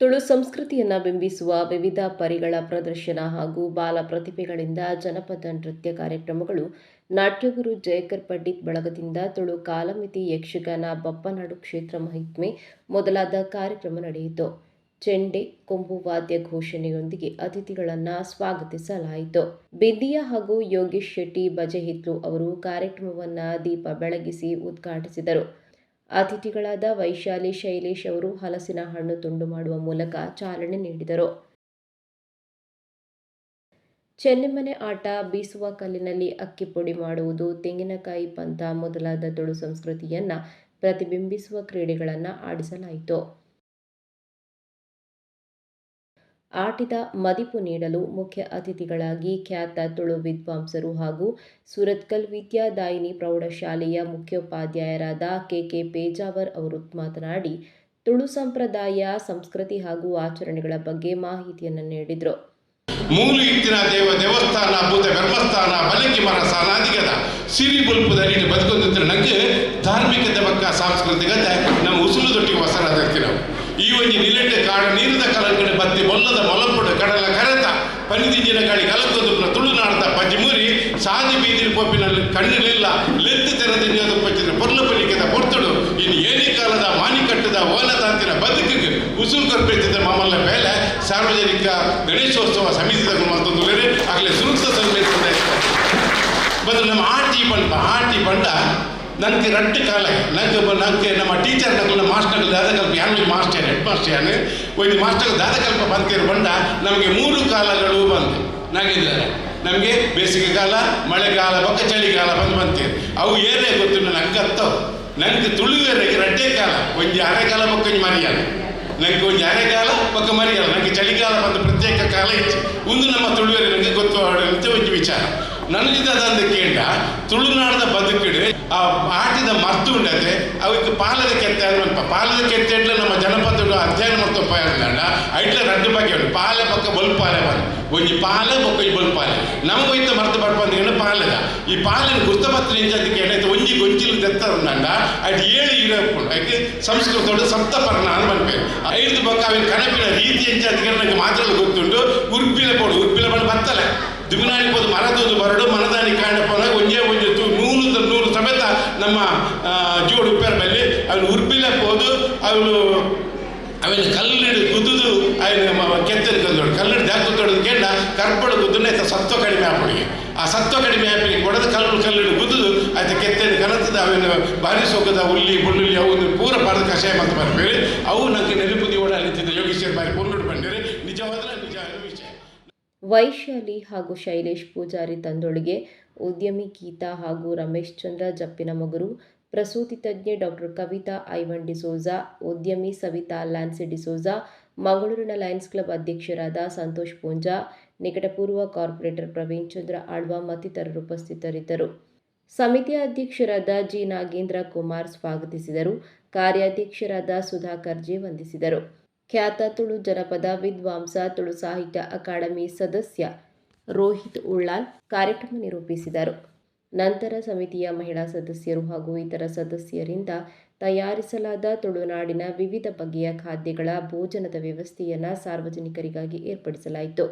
ತುಳು ಸಂಸ್ಕೃತಿಯನ್ನು ಬಿಂಬಿಸುವ ವಿವಿಧ ಪರಿಗಳ ಪ್ರದರ್ಶನ ಹಾಗೂ ಬಾಲ ಪ್ರತಿಭೆಗಳಿಂದ ಜನಪದ ನೃತ್ಯ ಕಾರ್ಯಕ್ರಮಗಳು. ನಾಟ್ಯಗುರು ಜಯಕರ್ ಪಂಡಿತ್ ಬಳಗದಿಂದ ತುಳು ಕಾಲಮಿತಿ ಯಕ್ಷಗಾನ ಬಪ್ಪನಾಡು ಕ್ಷೇತ್ರ ಮಹಿತ್ಮೆ ಮೊದಲಾದ ಕಾರ್ಯಕ್ರಮ ನಡೆಯಿತು. ಚೆಂಡೆ, ಕೊಂಬು ವಾದ್ಯ ಘೋಷಣೆಯೊಂದಿಗೆ ಅತಿಥಿಗಳನ್ನು ಸ್ವಾಗತಿಸಲಾಯಿತು. ಬಿಂದಿಯಾ ಹಾಗೂ ಯೋಗೇಶ್ ಶೆಟ್ಟಿ ಬಜೆಹಿತ್ಲು ಅವರು ಕಾರ್ಯಕ್ರಮವನ್ನು ದೀಪ ಬೆಳಗಿಸಿ ಉದ್ಘಾಟಿಸಿದರು. ಅತಿಥಿಗಳಾದ ವೈಶಾಲಿ ಶೈಲೇಶ್ ಅವರು ಹಲಸಿನ ಹಣ್ಣು ತುಂಡು ಮಾಡುವ ಮೂಲಕ ಚಾಲನೆ ನೀಡಿದರು. ಚೆನ್ನೆಮನೆ ಆಟ ಬೀಸುವ ಕಲ್ಲಿನಲ್ಲಿ ಅಕ್ಕಿ ಪುಡಿ ಮಾಡುವುದು, ತೆಂಗಿನಕಾಯಿ ಪಂಥ ಮೊದಲಾದ ತುಳು ಸಂಸ್ಕೃತಿಯನ್ನ ಪ್ರತಿಬಿಂಬಿಸುವ ಕ್ರೀಡೆಗಳನ್ನು ಆಡಿಸಲಾಯಿತು. ಆಟಿದ ಮದಿಪು ನೀಡಲು ಮುಖ್ಯ ಅತಿಥಿಗಳಾಗಿ ಖ್ಯಾತ ತುಳು ವಿದ್ವಾಂಸರು ಹಾಗೂ ಸುರತ್ಕಲ್ ವಿದ್ಯಾದಾಯಿನಿ ಪ್ರೌಢಶಾಲೆಯ ಮುಖ್ಯೋಪಾಧ್ಯಾಯರಾದ ಕೆಕೆ ಪೇಜಾವರ್ ಅವರು ಮಾತನಾಡಿ, ತುಳು ಸಂಪ್ರದಾಯ, ಸಂಸ್ಕೃತಿ ಹಾಗೂ ಆಚರಣೆಗಳ ಬಗ್ಗೆ ಮಾಹಿತಿಯನ್ನು ನೀಡಿದರು. ಮೂಲು ಇತ್ತಿನ ದೇವ ದೇವಸ್ಥಾನ, ಭೂತ ಧರ್ಮಸ್ಥಾನ ಬಲಕಿ ಮರ, ಸಾಲಾದಿಗದ ಸಿರಿ ಬುಲ್ಪದಲ್ಲಿ ಬದುಕೊಂದಿದ್ರೆ ನಂಗೆ ಧಾರ್ಮಿಕತೆ ಬಕ್ಕ ಸಾಂಸ್ಕೃತಿಕತೆ ನಮ್ಮ ಉಸುಲು ದೊಟ್ಟಿಗೆ ಹೊಸರಾದ ನಾವು. ಈ ಒಂದು ನಿಲೆಟ್ಟ ಕಾಡ ನೀರಿನ ಕಲಂಕಡೆ ಬತ್ತಿ, ಬೊಲ್ಲದ ಮೊಲಪುಡು, ಕಡಲ ಕರೆತ ಪನಿದಿಂಜಿನ ಗಾಳಿ ಕಲಕೊಂದು ತುಳುನಾಡದ ಪಜಿಮುರಿ ಸಾದಿ ಬೀದಿ ಪೊಪ್ಪಿನಲ್ಲಿ ಕಣ್ಣಿಲಿಲ್ಲ ಲೆತ್ತು ತೆರೆದ ಪಚ್ಚಿನ ಬದುಕಿಗೆ ಉಸುರು ಕರ್ಪಿಸಿದ ಮಾಮಲ್ಲ ಮೇಲೆ ಸಾರ್ವಜನಿಕ ಗಣೇಶೋತ್ಸವ ಸಮಿತಿದ ಮತ್ತೊಂದು ಆಗಲೇ ಸುರಕ್ಷ ಸನ್ಮೇತ ಮತ್ತು ನಮ್ಮ ಆಟಿ ಬಂಡ ಆಟಿ ಬಂಡ ನನಗೆ ರಟ್ಟು ಕಾಲ, ನಂಗೆ ನಂಗೆ ನಮ್ಮ ಟೀಚರ್ ಮಾಸ್ಟರ್ ದಾದಕಲ್ಪ, ಯಾರು ಮಾಸ್ಟರ್ ಹೆಡ್ ಮಾಸ್ಟರ್ ಯಾನು ಒಂದು ಮಾಸ್ಟರ್ ದಾದಕಲ್ಪ ಬಂದಿರೋ ಬಂಡ ನಮಗೆ ಮೂರು ಕಾಲಗಳು ಬಂದು. ನಾಗಿದ್ದಾರೆ ನಮಗೆ ಬೇಸಿಗೆ ಕಾಲ ಮಳೆಗಾಲ ಬೊಕ್ಕ ಚಳಿಗಾಲ ಬಂದು ಬಂತೀವಿ ಅವು ಏನೇ ಗೊತ್ತು ನಂಗೆ ಹತ್ತವು ನನಗೆ ತುಳುವರೆಗೆ ರಡ್ಡೆ ಕಾಲ ಒಂದು ಅರೆಕಾಲ ಬೊಕ್ಕ ಮರಿಯಲ್ಲ ನನಗೆ ಒಂದು ಅರೆಗಾಲ ಬೊಕ್ಕ ಮರಿಯಲ್ಲ. ನನಗೆ ಚಳಿಗಾಲ ಬಂದು ಪ್ರತ್ಯೇಕ ಕಾಲ ಇತ್ತು. ಒಂದು ನಮ್ಮ ತುಳುವರೆ ನನಗೆ ಗೊತ್ತು ಅಂತ ಒಂದು ವಿಚಾರ. ನನಗಿದಂದು ಕೇಂಡ ತುಳುನಾಡದ ಬದುಕಿಡು, ಆ ಆಟಿದ ಮರ್ತು ಉಂಡದೆ ಅವಕ್ಕೆ ಪಾಲದ ಕೆತ್ತೆ ಅನ್ವಲ್ಪ ಪಾಲದ ಕೆತ್ತೆ ಇಟ್ಲ ನಮ್ಮ ಜನಪದ ಅಧ್ಯಯನ ಮತ್ತು ಪಯಂಡ ಐಟ್ಲ ರಡ್ಡು ಬಗ್ಗೆ ಉಂಟು. ಪಾಲೆ ಪಕ್ಕ ಬಲ್ಪಾಲೆ ಬಂದು. ಒಂಜಿ ಪಾಲ ಮೊಕ್ಕಿ ಈ ಬಲ್ಪಾಲೆ ನಮ್ಗೆ ಒಯ್ತ ಮರ್ತು ಬರ್ಬಂದ್ರೆ ಪಾಲದ ಈ ಪಾಲಿನ ಗುರ್ತಪತ್ರ ಇಂಚಂದು ಕೇಳೈತೆ ಒಂಜಿ ಗೊಂಚಿಲು ದೆತ್ತ ಉಂಡ ಅದು ಏಳು ಇರಪ್ಪು ಅದಕ್ಕೆ ಸಂಸ್ಕೃತೋಡು ಸಪ್ತಪರ್ಣ ಬಂದ್ಬೇಕು ಐದು ಬೊಕ್ಕ ಅವನ ಕನಪಿನ ರೀತಿ ಇಂಚಂದು ನನಗೆ ಮಾತ್ರ ಗೊತ್ತುಂಟು ಉರ್ಪಿಲ ಪೋಡು ಉರ್ಪಿಲ ಬಂದು ಬತ್ತಲೆ ದುಮಿನಾಡಿ ಪೋದು ಮರದೊಂದು ಬರಡು ಮನದಾನಿ ಕಾಂಡಪ್ಪನ ಒಂಜೇ ಒಂಜೆ ತು ನೂರು ನೂರು ಸಮೇತ ನಮ್ಮ ಜೋಡು ಉಪ್ಪೇರ ಮೇಲೆ ಅವನು ಉರ್ಬಿಲೆ ಪೋದು ಅವನು ಅವನ ಕಲ್ಲಿಡು ಕರ್ಪಡು ಕುದ್ದುನೆ ಸತ್ವ ಕಡಿಮೆ ಆಪಡಿಗೆ ಆ ಸತ್ವ ಕಡಿಮೆ ಆಪಿಗೆ ಕೊಡದ ಕಲ್ಲು ಕಲ್ಲಿಡು ಕುದುದು ಆಯ್ತು ಕೆತ್ತಲು ಕನತದ ಅವನ ಬಾರಿ ಸೊಕ್ಕದ ಉಲ್ಲಿ ಬುಳ್ಳುಲ್ಲಿ ಅವು ಪೂರ ಪಡೆದ ಕಷಾಯ ಮತ್ತು ಬರ್ಬೇಡಿ ಅವು ನನಗೆ ನೆನಪುದಿ ಓಡಾಲಿತ್ತಿದ್ದ ಯೋಗೇಶ್ವರ ಬಾರಿ ಕೊಂಡುಡು ಬಂದಿರಿ. ನಿಜವಾದ ನಿಜ ವಿಷಯ ವೈಶಾಲಿ ಹಾಗೂ ಶೈಲೇಶ್ ಪೂಜಾರಿ ತಂದೊಳಿಗೆ ಉದ್ಯಮಿ ಗೀತಾ ಹಾಗೂ ರಮೇಶ್ ಚಂದ್ರ ಜಪ್ಪಿನ ಮಗುರು, ಪ್ರಸೂತಿ ತಜ್ಞೆ ಡಾಕ್ಟರ್ ಕವಿತಾ ಐವನ್ ಡಿಸೋಜಾ, ಉದ್ಯಮಿ ಸವಿತಾ ಲ್ಯಾನ್ಸಿ ಡಿಸೋಜಾ ಮಂಗಳೂರಿನ ಲಯನ್ಸ್ ಕ್ಲಬ್ ಅಧ್ಯಕ್ಷರಾದ ಸಂತೋಷ್ ಪೂಂಜಾ, ನಿಕಟಪೂರ್ವ ಕಾರ್ಪೊರೇಟರ್ ಪ್ರವೀಣ್ ಚಂದ್ರ ಆಳ್ವಾ ಮತ್ತಿತರರು ಉಪಸ್ಥಿತರಿದ್ದರು. ಸಮಿತಿಯ ಅಧ್ಯಕ್ಷರಾದ ಜಿ. ನಾಗೇಂದ್ರ ಕುಮಾರ್ ಸ್ವಾಗತಿಸಿದರು. ಕಾರ್ಯಾಧ್ಯಕ್ಷರಾದ ಸುಧಾಕರ್ ಜಿ ವಂದಿಸಿದರು. ಖ್ಯಾತ ತುಳು ಜನಪದ ವಿದ್ವಾಂಸ, ತುಳು ಸಾಹಿತ್ಯ ಅಕಾಡೆಮಿ ಸದಸ್ಯ ರೋಹಿತ್ ಉಳ್ಳಾಲ್ ಕಾರ್ಯಕ್ರಮ ನಿರೂಪಿಸಿದರು. ನಂತರ ಸಮಿತಿಯ ಮಹಿಳಾ ಸದಸ್ಯರು ಹಾಗೂ ಇತರ ಸದಸ್ಯರಿಂದ ತಯಾರಿಸಲಾದ ತುಳುನಾಡಿನ ವಿವಿಧ ಬಗೆಯ ಖಾದ್ಯಗಳ ಭೋಜನದ ವ್ಯವಸ್ಥೆಯನ್ನು ಸಾರ್ವಜನಿಕರಿಗಾಗಿ ಏರ್ಪಡಿಸಲಾಯಿತು.